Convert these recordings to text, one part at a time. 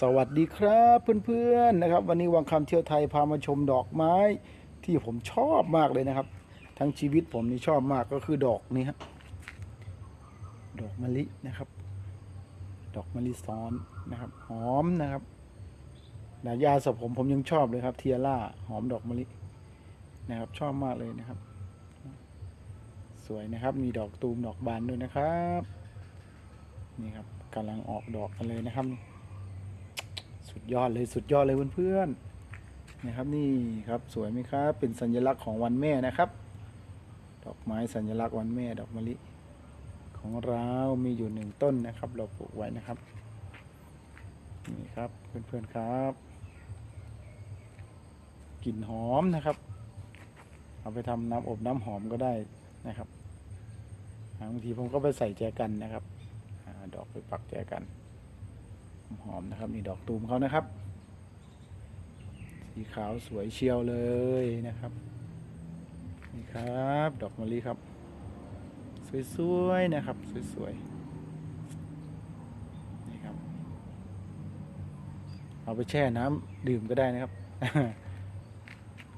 สวัสดีครับเพื่อนๆนะครับ วันนี้วังคำเที่ยวไทยพามาชมดอกไม้ที่ผมชอบมากเลยนะครับ ทั้งชีวิตผมนี่ชอบมากก็คือดอกนี้ครดอกมะลินะครับ ดอกมะลิซ้อนนะครับ หอมนะครับนายาสระผมผมยังชอบเลยครับเทียร่าหอมดอกมะลินะครับ ชอบมากเลยนะครับ สวยนะครับมีดอกตูมดอกบานด้วยนะครับ นี่ครับกำลังออกดอกกันเลยนะครับ สุดยอดเลยสุดยอดเลยเพื่อนๆนะครับนี่ครับสวยไหมครับเป็นสัญลักษณ์ของวันแม่นะครับ ดอกไม้สัญลักษณ์วันแม่ดอกมะลิของเรามีอยู่หนึ่งต้นนะครับ เราปลูกไว้นะครับนี่ครับเพื่อนๆครับกลิ่นหอมนะครับ เอาไปทำน้ำอบน้ำหอมก็ได้นะครับบางทีผมก็ไปใส่แจกันนะครับอดอกไปปักแจกัน หอมนะครับ นี่ดอกตูมเขานะครับ สีขาวสวยเชียวเลยนะครับ นี่ครับ ดอกมะลิครับ สวยๆนะครับ สวยๆนี่ครับ เอาไปแช่น้ำดื่มก็ได้นะครับ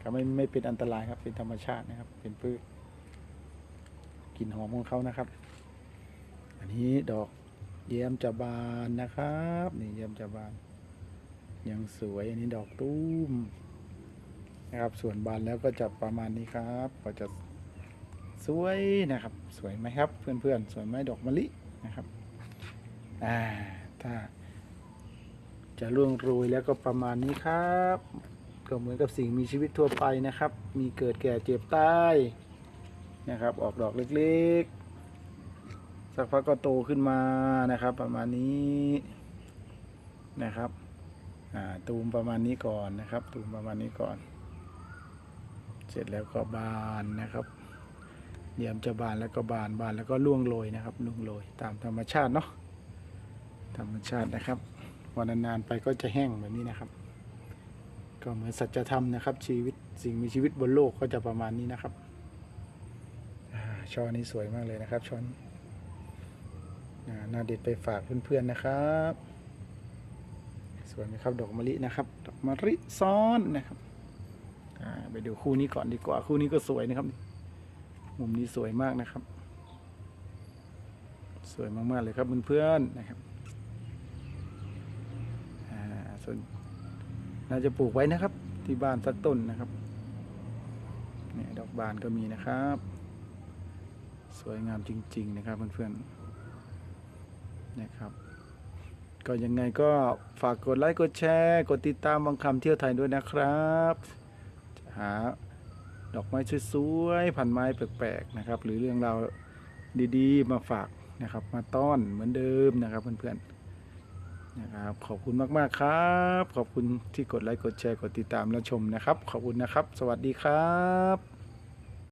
ก็ไม่ไม่เป็นอันตรายครับ เป็นธรรมชาตินะครับ เป็นพืชกลิ่นหอมของเขานะครับ อันนี้ดอก เยี่ยมจะบานนะครับ นี่เยี่ยมจะบาน ยังสวยอันนี้ดอกตุ้มนะครับ ส่วนบานแล้วก็จะประมาณนี้ครับ ก็จะสวยนะครับ สวยไหมครับ เพื่อนๆ สวยไหมดอกมะลินะครับอ่าถ้า จะร่วงโรยแล้วก็ประมาณนี้ครับ ก็เหมือนกับสิ่งมีชีวิตทั่วไปนะครับ มีเกิดแก่เจ็บตายนะครับ ออกดอกเล็กๆ สักพักก็โตขึ้นมานะครับ ประมาณนี้นะครับตูมประมาณนี้ก่อนนะครับ ตูมประมาณนี้ก่อน เสร็จแล้วก็บานนะครับเดี๋ยวจะบานแล้วก็บานบานแล้วก็ล่วงโรยนะครับล่วงโรยตามธรรมชาติเนาะธรรมชาตินะครับวันนานๆไปก็จะแห้งแบบนี้นะครับ ก็เหมือนสัจธรรมนะครับ ชีวิตสิ่งมีชีวิตบนโลกก็จะประมาณนี้นะครับอช่อนี้สวยมากเลยนะครับช่อนี้ นาเด็ดไปฝากเพื่อนๆนะครับ สวยไหมครับดอกมะลินะครับ ดอกมะลิซ้อนนะครับไปดูคู่นี้ก่อนดีกว่าคู่นี้ก็สวยนะครับ มุมนี้สวยมากนะครับ สวยมากๆเลยครับเพื่อนๆนะครับส่วนน่าจะปลูกไว้นะครับ ที่บ้านสักต้นนะครับเนี่ยดอกบานก็มีนะครับ สวยงามจริง ๆ นะครับเพื่อนๆ นะครับ ก็ยังไงก็ฝากกดไลค์กดแชร์ กดติดตามบางคำเที่ยวไทยด้วยนะครับหาดอกไม้สวยๆพันไม้แปลกๆนะครับ หรือเรื่องราวดีๆ มาฝากนะครับ มาต้อนเหมือนเดิมนะครับเพื่อนๆนะครับ ขอบคุณมากๆครับ ขอบคุณที่กดไลค์กดแชร์กดติดตามและชมนะครับ ขอบคุณนะครับ สวัสดีครับ